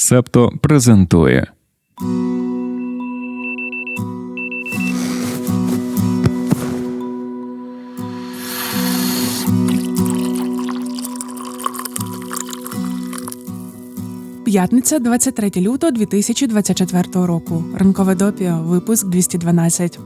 Септо презентує П'ятниця, 23 лютого 2024 року. Ранкове допіо, випуск 212.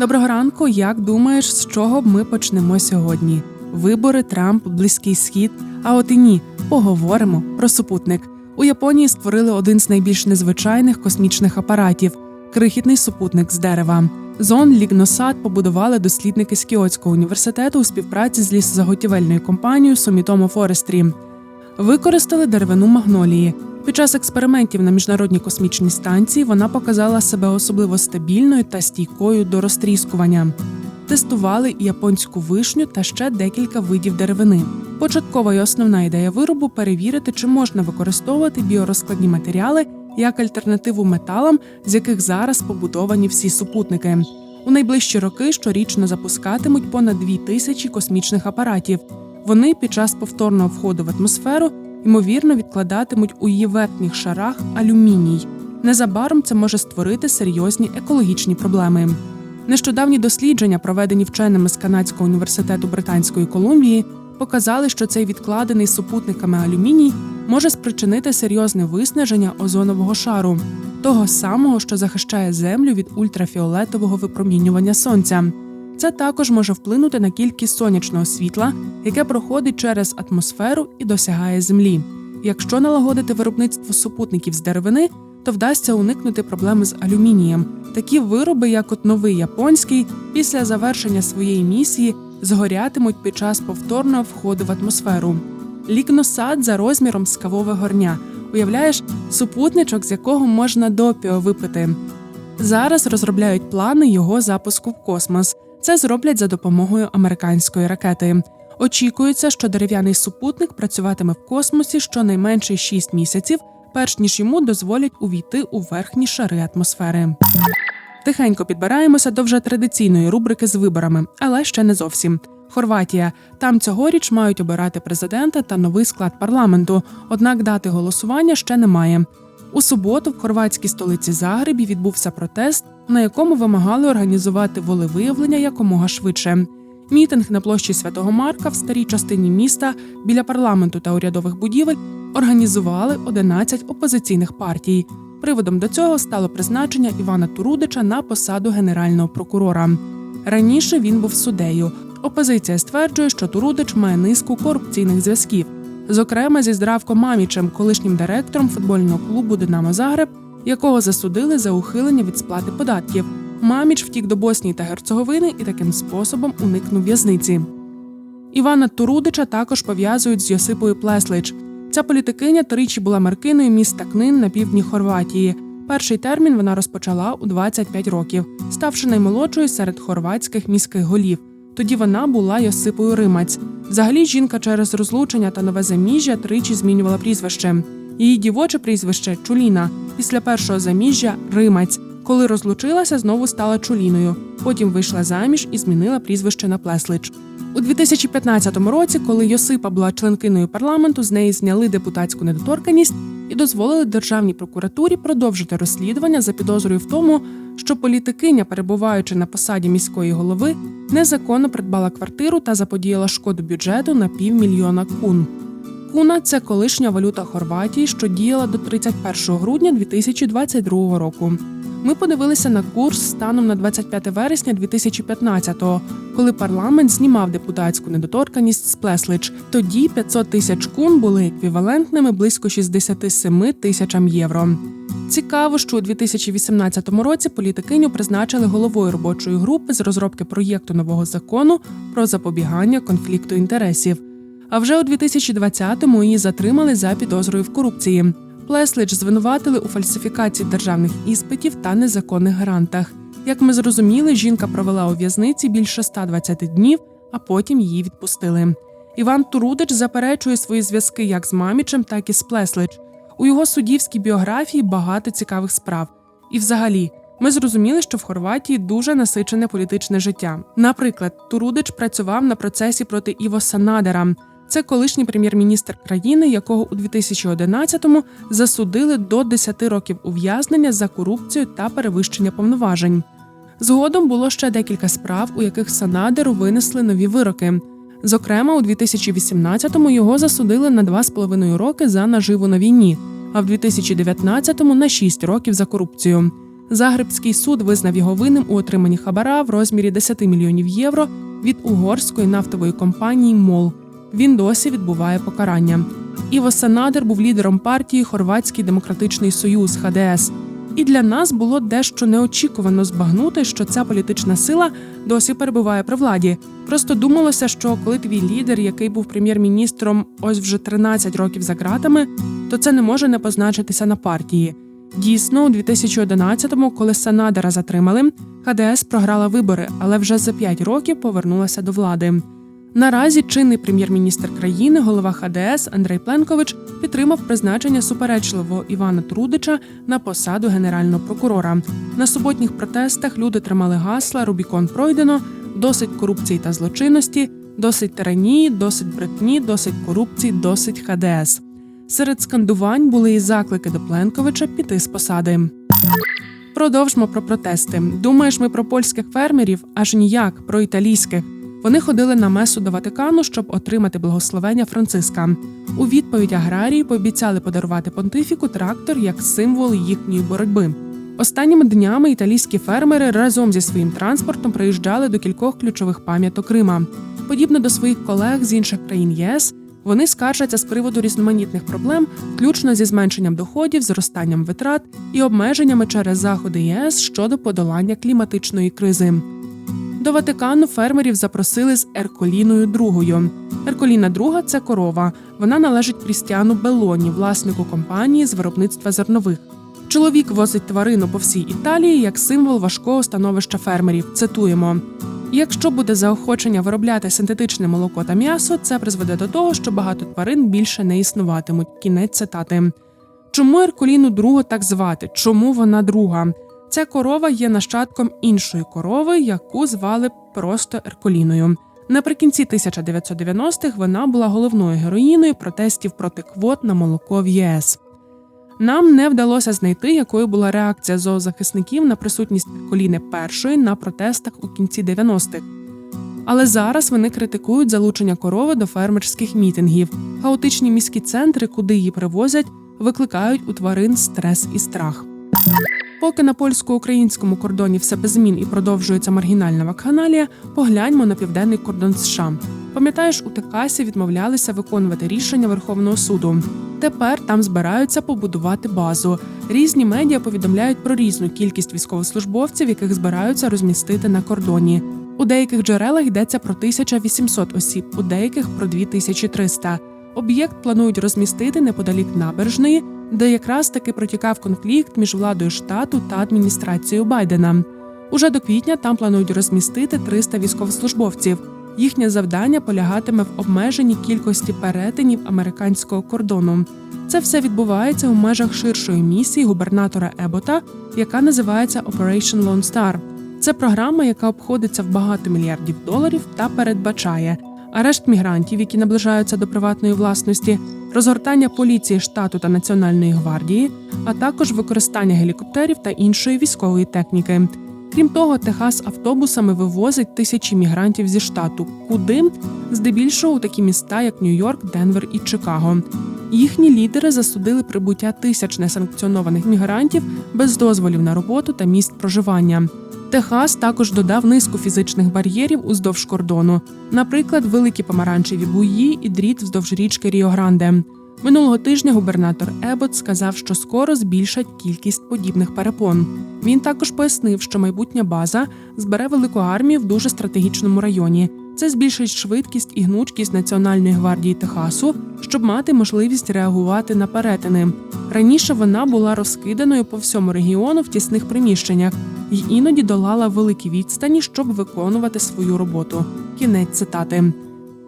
Доброго ранку. Як думаєш, з чого б ми почнемо сьогодні? Вибори, Трамп, Близький Схід. А от і ні, поговоримо про супутник. У Японії створили один з найбільш незвичайних космічних апаратів крихітний супутник з дерева. Зон Лігносад побудували дослідники з Кіотського університету у співпраці з лісозаготівельною компанією Sumitomo Forestry. Використали деревину магнолії. Під час експериментів на міжнародній космічній станції вона показала себе особливо стабільною та стійкою до розтріскування. Тестували японську вишню та ще декілька видів деревини. Початкова і основна ідея виробу перевірити, чи можна використовувати біорозкладні матеріали як альтернативу металам, з яких зараз побудовані всі супутники. У найближчі роки щорічно запускатимуть понад дві тисячі космічних апаратів. Вони під час повторного входу в атмосферу ймовірно відкладатимуть у її верхніх шарах алюміній. Незабаром це може створити серйозні екологічні проблеми. Нещодавні дослідження, проведені вченими з Канадського університету Британської Колумбії, показали, що цей відкладений супутниками алюміній може спричинити серйозне виснаження озонового шару, того самого, що захищає землю від ультрафіолетового випромінювання сонця. Це також може вплинути на кількість сонячного світла, яке проходить через атмосферу і досягає землі. Якщо налагодити виробництво супутників з деревини, то вдасться уникнути проблеми з алюмінієм. Такі вироби, як от новий японський, після завершення своєї місії згорятимуть під час повторного входу в атмосферу. Лікносад за розміром з кавове горня. Уявляєш, супутничок, з якого можна допіо випити. Зараз розробляють плани його запуску в космос. Це зроблять за допомогою американської ракети. Очікується, що дерев'яний супутник працюватиме в космосі щонайменше 6 місяців, перш ніж йому дозволять увійти у верхні шари атмосфери. Тихенько підбираємося до вже традиційної рубрики з виборами, але ще не зовсім. Хорватія там цьогоріч мають обирати президента та новий склад парламенту. Однак дати голосування ще немає. У суботу в хорватській столиці Загребі відбувся протест, на якому вимагали організувати волевиявлення якомога швидше. Мітинг на площі Святого Марка в старій частині міста біля парламенту та урядових будівель організували 11 опозиційних партій. Приводом до цього стало призначення Івана Турудича на посаду генерального прокурора. Раніше він був суддею. Опозиція стверджує, що Турудич має низку корупційних зв'язків, зокрема зі Здравко Мамічем, колишнім директором футбольного клубу Динамо Загреб, якого засудили за ухилення від сплати податків. Маміч втік до Боснії та Герцеговини і таким способом уникнув в'язниці. Івана Турудича також пов'язують з Йосипою Плеслич. Ця політикиня тричі була меркиною міста Книн на півдні Хорватії. Перший термін вона розпочала у 25 років, ставши наймолодшою серед хорватських міських голів. Тоді вона була Йосипою Римаць. Взагалі, жінка через розлучення та нове заміжжя тричі змінювала прізвище. Її дівоче прізвище Чуліна. Після першого заміжжя Римаць. Коли розлучилася, знову стала Чуліною. Потім вийшла заміж і змінила прізвище на Плеслич. У 2015 році, коли Йосипа була членкиною парламенту, з неї зняли депутатську недоторканність і дозволили державній прокуратурі продовжити розслідування за підозрою в тому, що політикиня, перебуваючи на посаді міської голови, незаконно придбала квартиру та заподіяла шкоду бюджету на півмільйона кун. Куна це колишня валюта Хорватії, що діяла до 31 грудня 2022 року. Ми подивилися на курс станом на 25 вересня 2015-го, коли парламент знімав депутатську недоторканність з Плеслич. Тоді 500 тисяч кун були еквівалентними близько 67 тисячам євро. Цікаво, що у 2018 році політикиню призначили головою робочої групи з розробки проєкту нового закону про запобігання конфлікту інтересів. А вже у 2020-му її затримали за підозрою в корупції. Плеслич звинуватили у фальсифікації державних іспитів та незаконних грантах. Як ми зрозуміли, жінка провела у в'язниці більше 120 днів, а потім її відпустили. Іван Турудич заперечує свої зв'язки як з Мамічем, так і з Плеслич. У його суддівській біографії багато цікавих справ. І, взагалі, Ми зрозуміли, що в Хорватії дуже насичене політичне життя. Наприклад, Турудич працював на процесі проти Іво Санадера. Це колишній прем'єр-міністр країни, якого у 2011-му засудили до 10 років ув'язнення за корупцію та перевищення повноважень. Згодом було ще декілька справ, у яких Санадеру винесли нові вироки. Зокрема, у 2018-му його засудили на 2,5 роки за наживу на війні, а в 2019-му на 6 років за корупцію. Загребський суд визнав його винним у отриманні хабара в розмірі 10 мільйонів євро від угорської нафтової компанії МОЛ. Він досі відбуває покарання. Іво Санадер був лідером партії Хорватський демократичний союз ХДС. І для нас було дещо неочікувано збагнути, що ця політична сила досі перебуває при владі. Просто думалося, що коли твій лідер, який був прем'єр-міністром ось вже 13 років за ґратами, то це не може не позначитися на партії. Дійсно, у 2011-му, коли Санадера затримали, ХДС програла вибори, але вже за 5 років повернулася до влади. Наразі чинний прем'єр-міністр країни, голова ХДС Андрей Пленкович підтримав призначення суперечливого Івана Трудича на посаду генерального прокурора. На суботніх протестах люди тримали гасла Рубікон пройдено, досить корупції та злочинності, досить тиранії, досить брехні, досить корупції, досить ХДС. Серед скандувань були і заклики до Пленковича піти з посади. Продовжмо про протести. Думаєш, ми про польських фермерів? Аж ніяк про італійських. Вони ходили на месу до Ватикану, щоб отримати благословення Франциска. У відповідь аграрії пообіцяли подарувати понтифіку трактор як символ їхньої боротьби. Останніми днями італійські фермери разом зі своїм транспортом приїжджали до кількох ключових пам'яток Рима. Подібно до своїх колег з інших країн ЄС, вони скаржаться з приводу різноманітних проблем, включно зі зменшенням доходів, зростанням витрат і обмеженнями через заходи ЄС щодо подолання кліматичної кризи. До Ватикану фермерів запросили з Ерколіною другою. Ерколіна друга це корова. Вона належить Крістіану Белоні, власнику компанії з виробництва зернових. Чоловік возить тварину по всій Італії як символ важкого становища фермерів. Цитуємо. Якщо буде заохочення виробляти синтетичне молоко та м'ясо, це призведе до того, що багато тварин більше не існуватимуть. Кінець цитати. Чому Ерколіну другу так звати? Чому вона друга? Ця корова є нащадком іншої корови, яку звали просто Ерколіною. Наприкінці 1990-х вона була головною героїною протестів проти квот на молоко в ЄС. Нам не вдалося знайти, якою була реакція зоозахисників на присутність Ерколіни першої на протестах у кінці 90-х. Але зараз вони критикують залучення корови до фермерських мітингів. Хаотичні міські центри, куди її привозять, викликають у тварин стрес і страх. Поки на польсько-українському кордоні все без змін і продовжується маргінальна вакханалія, погляньмо на південний кордон США. Пам'ятаєш, у Техасі відмовлялися виконувати рішення Верховного суду. Тепер там збираються побудувати базу. Різні медіа повідомляють про різну кількість військовослужбовців, яких збираються розмістити на кордоні. У деяких джерелах йдеться про 1800 осіб, у деяких про 2300. Об'єкт планують розмістити неподалік набережної, де якраз таки протікав конфлікт між владою штату та адміністрацією Байдена. Уже до квітня там планують розмістити 300 військовослужбовців. Їхнє завдання полягатиме в обмеженні кількості перетинів американського кордону. Це все відбувається у межах ширшої місії губернатора Ебота, яка називається Operation Lone Star. Це програма, яка обходиться в багато мільярдів доларів та передбачає арешт мігрантів, які наближаються до приватної власності, розгортання поліції штату та національної гвардії, а також використання гелікоптерів та іншої військової техніки. Крім того, Техас автобусами вивозить тисячі мігрантів зі штату, куди здебільшого у такі міста, як Нью-Йорк, Денвер і Чикаго. Їхні лідери засудили прибуття тисяч несанкціонованих мігрантів без дозволів на роботу та місць проживання. Техас також додав низку фізичних бар'єрів уздовж кордону, наприклад, великі помаранчеві буї і дріт вздовж річки Ріо-Гранде. Минулого тижня губернатор Ебот сказав, що скоро збільшать кількість подібних перепон. Він також пояснив, що майбутня база збере велику армію в дуже стратегічному районі. Це збільшить швидкість і гнучкість Національної гвардії Техасу, щоб мати можливість реагувати на перетини. Раніше вона була розкиданою по всьому регіону в тісних приміщеннях і іноді долала великі відстані, щоб виконувати свою роботу. Кінець цитати.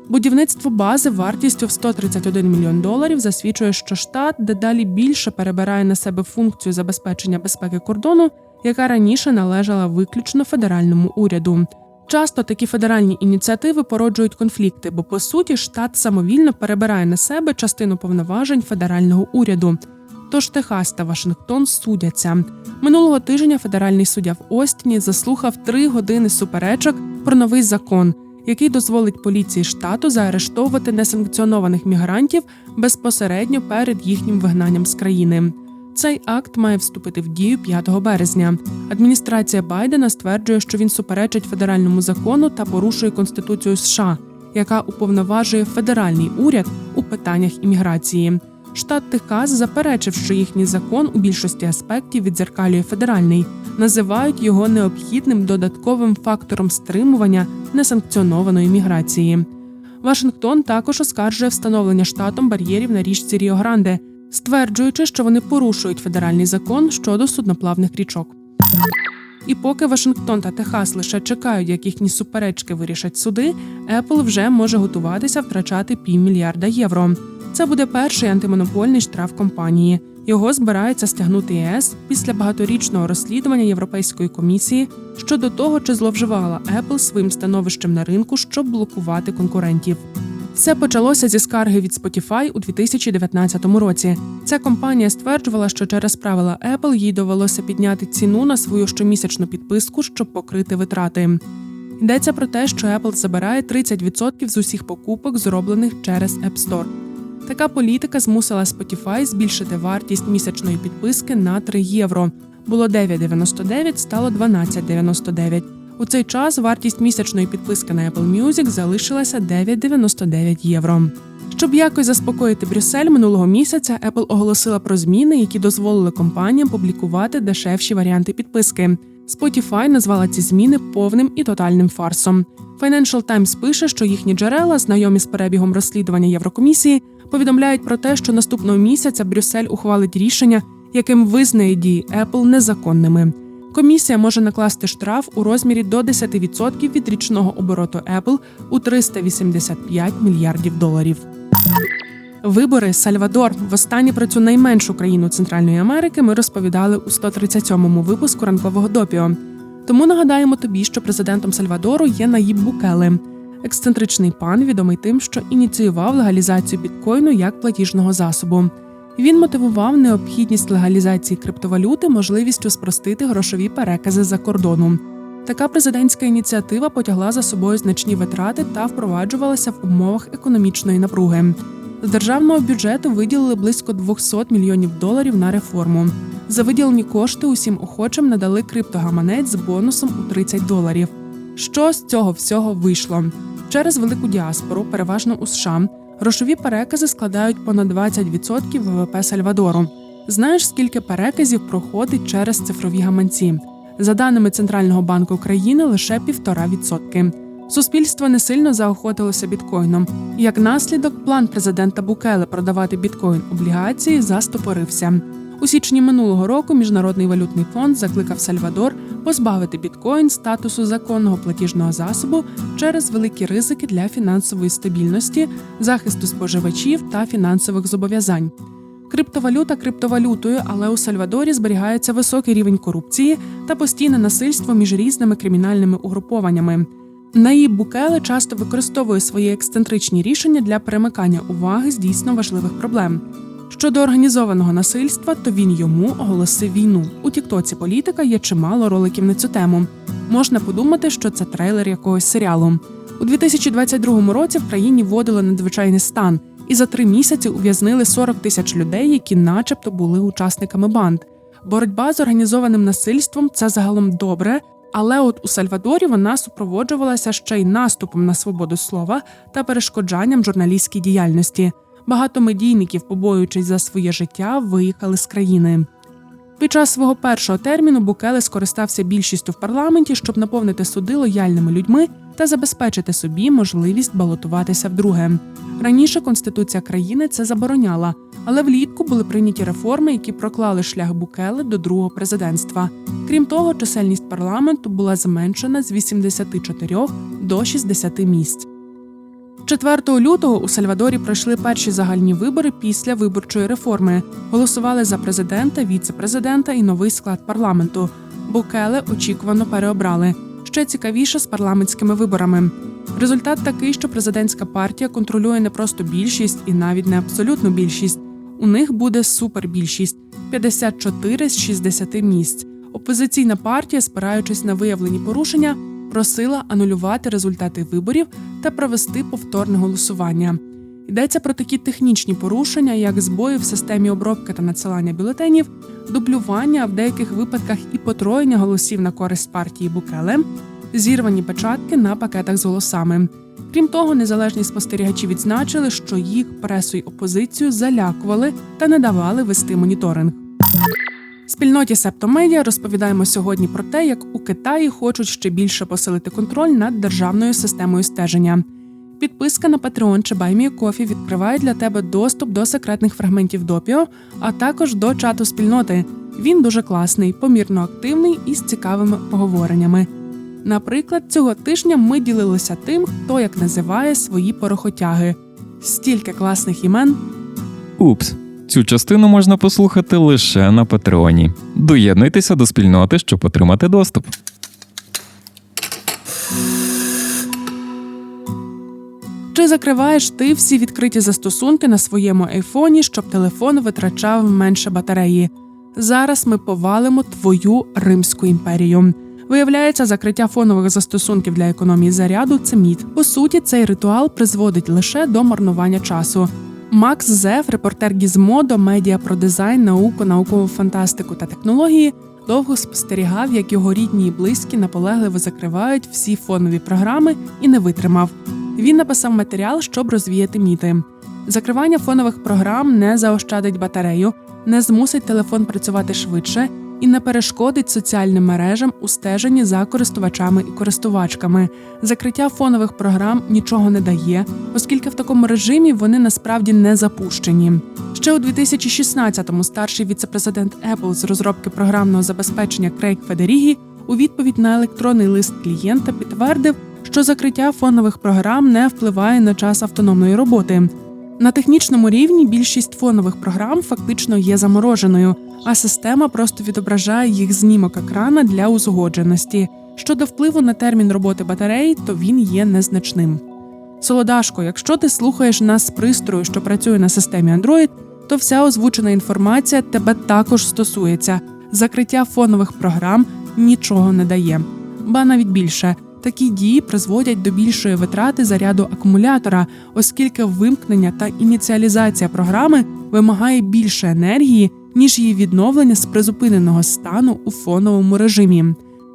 Будівництво бази вартістю в 131 мільйон доларів засвідчує, що штат дедалі більше перебирає на себе функцію забезпечення безпеки кордону яка раніше належала виключно федеральному уряду. Часто такі федеральні ініціативи породжують конфлікти, бо по суті штат самовільно перебирає на себе частину повноважень федерального уряду. Тож Техас та Вашингтон судяться. Минулого тижня федеральний суддя в Остіні заслухав три години суперечок про новий закон, який дозволить поліції штату заарештовувати несанкціонованих мігрантів безпосередньо перед їхнім вигнанням з країни. Цей акт має вступити в дію 5 березня. Адміністрація Байдена стверджує, що він суперечить федеральному закону та порушує Конституцію США, яка уповноважує федеральний уряд у питаннях імміграції. Штат Техас заперечив, що їхній закон у більшості аспектів відзеркалює федеральний, називають його необхідним додатковим фактором стримування несанкціонованої міграції. Вашингтон також оскаржує встановлення штатом бар'єрів на річці Ріо Гранде, стверджуючи, що вони порушують федеральний закон щодо судноплавних річок. І поки Вашингтон та Техас лише чекають, як їхні суперечки вирішать суди, Apple вже може готуватися втрачати півмільярда євро. Це буде перший антимонопольний штраф компанії. Його збирається стягнути ЄС після багаторічного розслідування Європейської комісії щодо того, чи зловживала Apple своїм становищем на ринку, щоб блокувати конкурентів. Все почалося зі скарги від Spotify у 2019 році. Ця компанія стверджувала, що через правила Apple їй довелося підняти ціну на свою щомісячну підписку, щоб покрити витрати. Йдеться про те, що Apple забирає 30% з усіх покупок, зроблених через App Store. Така політика змусила Spotify збільшити вартість місячної підписки на 3 євро. Було 9,99, стало 12,99. У цей час вартість місячної підписки на Apple Music залишилася 9,99 євро. Щоб якось заспокоїти Брюссель минулого місяця, Apple оголосила про зміни, які дозволили компаніям публікувати дешевші варіанти підписки. Spotify назвала ці зміни повним і тотальним фарсом. Financial Times пише, що їхні джерела, знайомі з перебігом розслідування Єврокомісії, повідомляють про те, що наступного місяця Брюссель ухвалить рішення, яким визнає дії Apple незаконними. Комісія може накласти штраф у розмірі до 10% від річного обороту Apple у 385 мільярдів доларів. Вибори Сальвадор востаннє про цю найменшу країну Центральної Америки ми розповідали у 137-му випуску ранкового допіо. Тому нагадаємо тобі, що президентом Сальвадору є Наїб Букеле, ексцентричний пан, відомий тим, що ініціював легалізацію біткоїну як платіжного засобу. Він мотивував необхідність легалізації криптовалюти можливістю спростити грошові перекази за кордоном. Така президентська ініціатива потягла за собою значні витрати та впроваджувалася в умовах економічної напруги. З державного бюджету виділили близько 200 мільйонів доларів на реформу. За виділені кошти усім охочим надали криптогаманець з бонусом у 30 доларів. Що з цього всього вийшло? Через велику діаспору, переважно у США, грошові перекази складають понад 20% ВВП Сальвадору. Знаєш, скільки переказів проходить через цифрові гаманці? За даними Центрального банку України, лише 1,5%. Суспільство не сильно заохотилося біткоїном. Як наслідок, план президента Букеле продавати біткоін облігації застопорився. У січні минулого року Міжнародний валютний фонд закликав Сальвадор позбавити біткоін статусу законного платіжного засобу через великі ризики для фінансової стабільності, захисту споживачів та фінансових зобов'язань. Криптовалюта криптовалютою, але у Сальвадорі зберігається високий рівень корупції та постійне насильство між різними кримінальними угрупованнями. Наїб Букеле часто використовує свої ексцентричні рішення для перемикання уваги з дійсно важливих проблем. Щодо організованого насильства, то він йому оголосив війну. У Тіктоці політика є чимало роликів на цю тему. Можна подумати, що це трейлер якогось серіалу. У 2022 році в країні вводили надзвичайний стан, і за три місяці ув'язнили 40 тисяч людей, які, начебто, були учасниками банд. Боротьба з організованим насильством це загалом добре, але от у Сальвадорі вона супроводжувалася ще й наступом на свободу слова та перешкоджанням журналістській діяльності. Багато медійників, побоюючись за своє життя, виїхали з країни. Під час свого першого терміну Букеле скористався більшістю в парламенті, щоб наповнити суди лояльними людьми та забезпечити собі можливість балотуватися вдруге. Раніше конституція країни це забороняла, але влітку були прийняті реформи, які проклали шлях Букеле до другого президентства. Крім того, чисельність парламенту була зменшена з 84 до 60 місць. 4 лютого у Сальвадорі пройшли перші загальні вибори після виборчої реформи. Голосували за президента, віце-президента і новий склад парламенту. Букеле очікувано переобрали. Ще цікавіше з парламентськими виборами. Результат такий, що президентська партія контролює не просто більшість і навіть не абсолютну більшість. У них буде супербільшість 54 з 60 місць. Опозиційна партія, спираючись на виявлені порушення, просила анулювати результати виборів та провести повторне голосування. Йдеться про такі технічні порушення, як збої в системі обробки та надсилання бюлетенів, дублювання, а в деяких випадках і потроєння голосів на користь партії Букеле, зірвані печатки на пакетах з голосами. Крім того, незалежні спостерігачі відзначили, що їх пресу й опозицію залякували та не давали вести моніторинг. Спільноті Септомедіа розповідаємо сьогодні про те, як у Китаї хочуть ще більше посилити контроль над державною системою стеження. Підписка на Patreon чи BuyMeACoffee відкриває для тебе доступ до секретних фрагментів допіо, а також до чату спільноти. Він дуже класний, помірно активний і з цікавими поговореннями. Наприклад, цього тижня ми ділилися тим, хто як називає свої порохотяги. Стільки класних імен. Упс. Цю частину можна послухати лише на Патреоні. Доєднуйтеся до спільноти, щоб отримати доступ. Чи закриваєш ти всі відкриті застосунки на своєму айфоні, щоб телефон витрачав менше батареї? Зараз ми повалимо твою Римську імперію. Виявляється, закриття фонових застосунків для економії заряду це міт. По суті, цей ритуал призводить лише до марнування часу. Макс Зеф, репортер Гізмодо, медіа про дизайн, науку, наукову фантастику та технології, довго спостерігав, як його рідні і близькі наполегливо закривають всі фонові програми і не витримав. Він написав матеріал, щоб розвіяти міти. Закривання фонових програм не заощадить батарею, не змусить телефон працювати швидше і не перешкодить соціальним мережам у стеженні за користувачами і користувачками. Закриття фонових програм нічого не дає, оскільки в такому режимі вони насправді не запущені. Ще у 2016-му старший віцепрезидент Apple з розробки програмного забезпечення Крейг Федерігі у відповідь на електронний лист клієнта підтвердив, що закриття фонових програм не впливає на час автономної роботи. На технічному рівні більшість фонових програм фактично є замороженою, а система просто відображає їх знімок екрана для узгодженості. Щодо впливу на термін роботи батареї, то він є незначним. Солодашко, якщо ти слухаєш нас з пристрою, що працює на системі Android, то вся озвучена інформація тебе також стосується. Закриття фонових програм нічого не дає. Ба навіть більше. Такі дії призводять до більшої витрати заряду акумулятора, оскільки вимкнення та ініціалізація програми вимагає більше енергії, ніж її відновлення з призупиненого стану у фоновому режимі.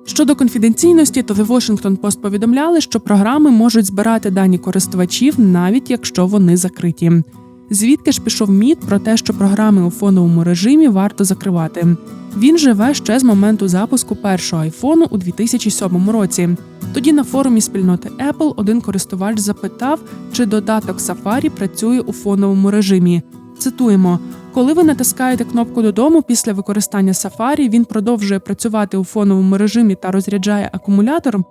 Щодо конфіденційності, то The Washington Post повідомляли, що програми можуть збирати дані користувачів, навіть якщо вони закриті. Звідки ж пішов міт про те, що програми у фоновому режимі варто закривати? Він живе ще з моменту запуску першого айфону у 2007 році. Тоді на форумі спільноти Apple один користувач запитав, чи додаток Safari працює у фоновому режимі. Цитуємо: коли ви натискаєте кнопку додому після використання Safari, він продовжує працювати у фоновому режимі та розряджає акумулятор.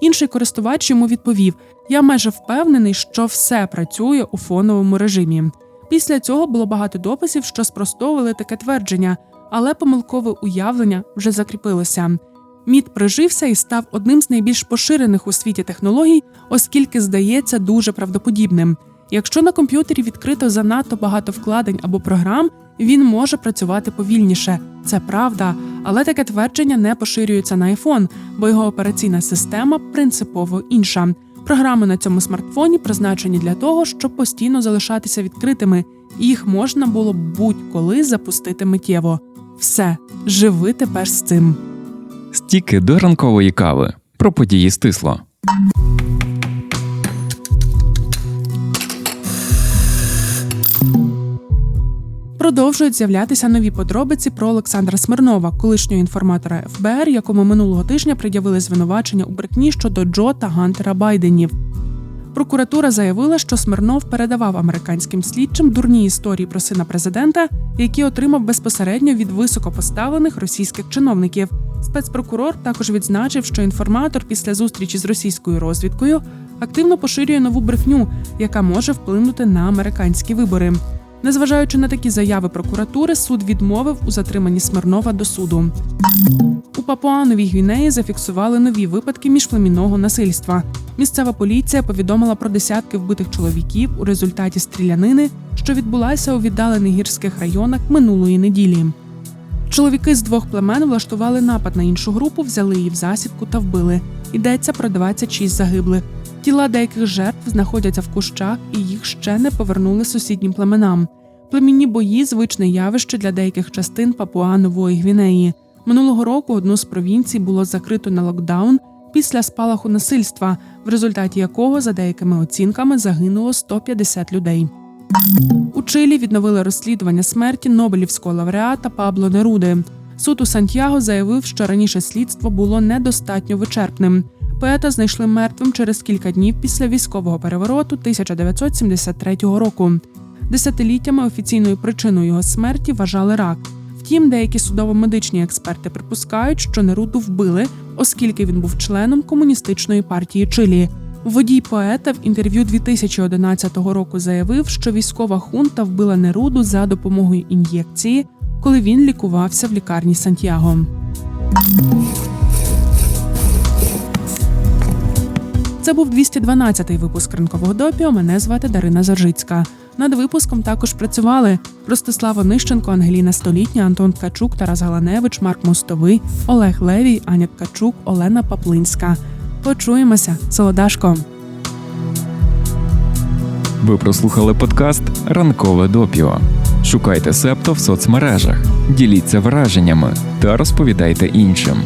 Інший користувач йому відповів: Я майже впевнений, що все працює у фоновому режимі. Після цього було багато дописів, що спростовували таке твердження, але помилкове уявлення вже закріпилося. Міт прижився і став одним з найбільш поширених у світі технологій, оскільки здається дуже правдоподібним. Якщо на комп'ютері відкрито занадто багато вкладень або програм, він може працювати повільніше. Це правда, але таке твердження не поширюється на iPhone, бо його операційна система принципово інша. Програми на цьому смартфоні призначені для того, щоб постійно залишатися відкритими, і їх можна було будь-коли запустити миттєво. Все, живи тепер з цим. Стіки до ранкової кави. Про події стисло. Продовжують з'являтися нові подробиці про Олександра Смирнова, колишнього інформатора ФБР, якому минулого тижня пред'явили звинувачення у брехні щодо Джо та Гантера Байденів. Прокуратура заявила, що Смирнов передавав американським слідчим дурні історії про сина президента, які отримав безпосередньо від високопоставлених російських чиновників. Спецпрокурор також відзначив, що інформатор після зустрічі з російською розвідкою активно поширює нову брехню, яка може вплинути на американські вибори. Незважаючи на такі заяви прокуратури, суд відмовив у затриманні Смирнова до суду. У Папуановій Гвінеї зафіксували нові випадки міжплемінного насильства. Місцева поліція повідомила про десятки вбитих чоловіків у результаті стрілянини, що відбулася у віддалених гірських районах минулої неділі. Чоловіки з двох племен влаштували напад на іншу групу, взяли її в засідку та вбили. Йдеться про 26 загиблих. Тіла деяких жертв знаходяться в кущах, і їх ще не повернули сусіднім племенам. Племінні бої звичне явище для деяких частин Папуа Нової Гвінеї. Минулого року одну з провінцій було закрито на локдаун після спалаху насильства, в результаті якого, за деякими оцінками, загинуло 150 людей. У Чилі відновили розслідування смерті Нобелівського лауреата Пабло Неруди. Суд у Сантьяго заявив, що раніше слідство було недостатньо вичерпним. Поета знайшли мертвим через кілька днів після військового перевороту 1973 року. Десятиліттями офіційною причиною його смерті вважали рак. Втім, деякі судово-медичні експерти припускають, що Неруду вбили, оскільки він був членом комуністичної партії Чилі. Водій поета в інтерв'ю 2011 року заявив, що військова хунта вбила Неруду за допомогою ін'єкції, коли він лікувався в лікарні Сантьяго. Це був 212-й випуск ранкового допіо. Мене звати Дарина Заржицька. Над випуском також працювали Ростислава Нищенко, Ангеліна Столітня, Антон Ткачук, Тарас Галаневич, Марк Мостовий, Олег Левій, Аня Ткачук, Олена Паплинська. Почуємося, солодашко. Ви прослухали подкаст Ранкове допіо. Шукайте Септо в соцмережах, діліться враженнями та розповідайте іншим.